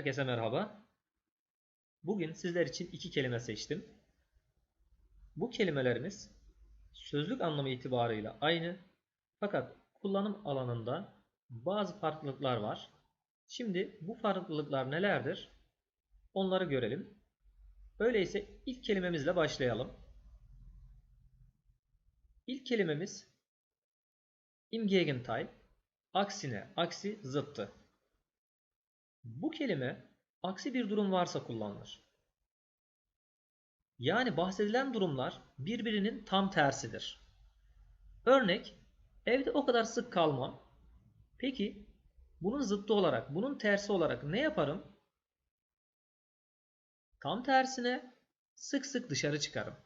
Herkese merhaba. Bugün sizler için iki kelime seçtim. Bu kelimelerimiz sözlük anlamı itibarıyla aynı fakat kullanım alanında bazı farklılıklar var. Şimdi bu farklılıklar nelerdir? Onları görelim. Öyleyse ilk kelimemizle başlayalım. İlk kelimemiz im Gegenteil, aksine, aksi, zıttı. Bu kelime aksi bir durum varsa kullanılır. Yani bahsedilen durumlar birbirinin tam tersidir. Örnek, evde o kadar sık kalmam. Peki, bunun zıttı olarak, bunun tersi olarak ne yaparım? Tam tersine sık sık dışarı çıkarım.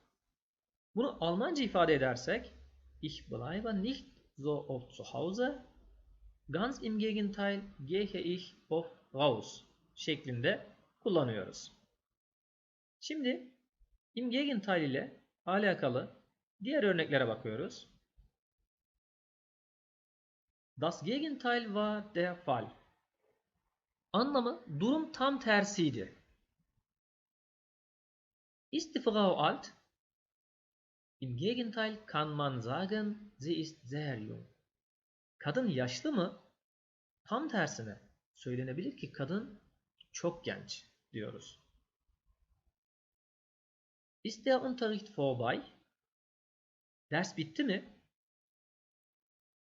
Bunu Almanca ifade edersek, ich bleibe nicht so oft zu Hause, ganz im Gegenteil gehe ich oft raus şeklinde kullanıyoruz. Şimdi im Gegenteil ile alakalı diğer örneklere bakıyoruz. Das Gegenteil war der Fall. Anlamı durum tam tersiydi. Ist die Frau alt? Im Gegenteil kann man sagen, sie ist sehr jung. Kadın yaşlı mı? Tam tersine söylenebilir ki kadın çok genç diyoruz. Ist der Unterricht vorbei? Ders bitti mi?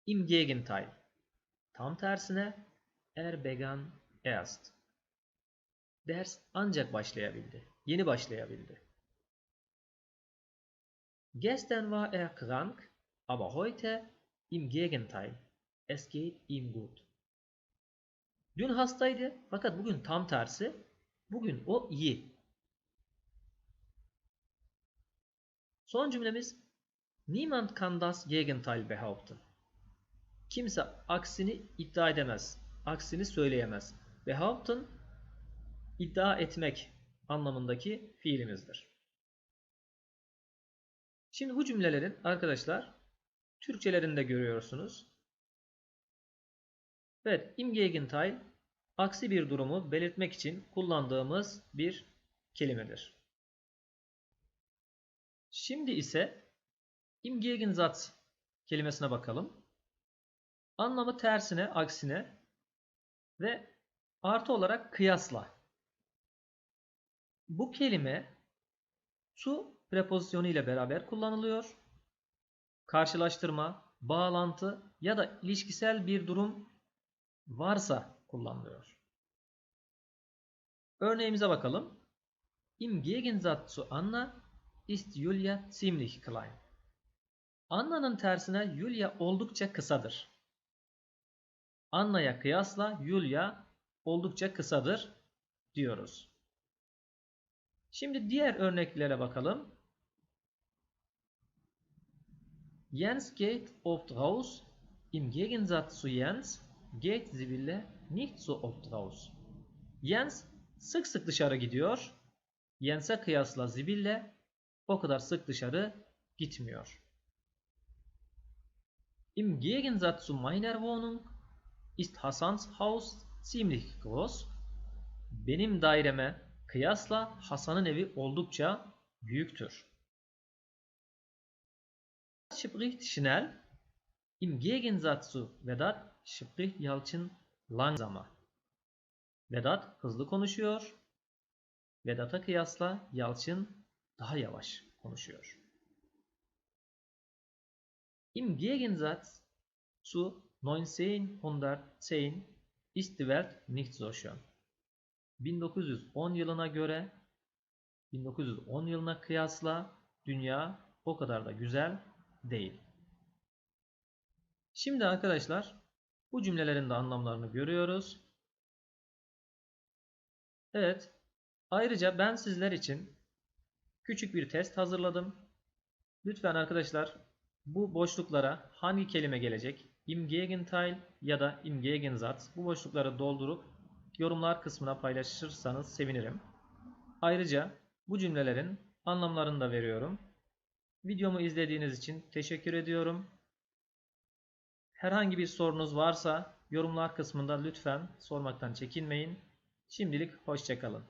Im Gegenteil. Tam tersine er begann erst. Ders ancak başlayabildi. Yeni başlayabildi. Gestern war er krank, aber heute im Gegenteil. Es geht ihm gut. Dün hastaydı fakat bugün tam tersi. Bugün o iyi. Son cümlemiz Niemand kann das Gegenteil behaupten. Kimse aksini iddia edemez. Aksini söyleyemez. Behaupten iddia etmek anlamındaki fiilimizdir. Şimdi bu cümlelerin arkadaşlar Türkçelerini de görüyorsunuz. Evet, im Gegenteil aksi bir durumu belirtmek için kullandığımız bir kelimedir. Şimdi ise im Gegensatz kelimesine bakalım. Anlamı tersine, aksine ve artı olarak kıyasla. Bu kelime to prepozisyonu ile beraber kullanılıyor. Karşılaştırma, bağlantı ya da ilişkisel bir durum varsa kullanılıyor. Örneğimize bakalım. Im Gegensatz zu Anna ist Julia ziemlich klein. Anna'nın tersine Julia oldukça kısadır. Anna'ya kıyasla Julia oldukça kısadır diyoruz. Şimdi diğer örneklere bakalım. Jens geht oft raus. Im Gegensatz zu Jens geht Sibylle nicht so oft raus. Jens sık sık dışarı gidiyor. Jens'e kıyasla Sibylle o kadar sık dışarı gitmiyor. Im Gegensatz zu meiner Wohnung ist Hassans Haus ziemlich groß. Benim daireme kıyasla Hasan'ın evi oldukça büyüktür. Spricht schnell. Im Gegensatz zu Vedat spricht Yalçın langsamer. Vedat hızlı konuşuyor. Vedat'a kıyasla Yalçın daha yavaş konuşuyor. Im Gegensatz zu 1910 ist die Welt nicht so schön. 1910 yılına göre 1910 yılına kıyasla dünya o kadar da güzel değil. Şimdi arkadaşlar bu cümlelerin de anlamlarını görüyoruz. Evet. Ayrıca ben sizler için küçük bir test hazırladım. Lütfen arkadaşlar bu boşluklara hangi kelime gelecek? Im Gegenteil ya da Im Gegensatz bu boşlukları doldurup yorumlar kısmına paylaşırsanız sevinirim. Ayrıca bu cümlelerin anlamlarını da veriyorum. Videomu izlediğiniz için teşekkür ediyorum. Herhangi bir sorunuz varsa yorumlar kısmında lütfen sormaktan çekinmeyin. Şimdilik hoşça kalın.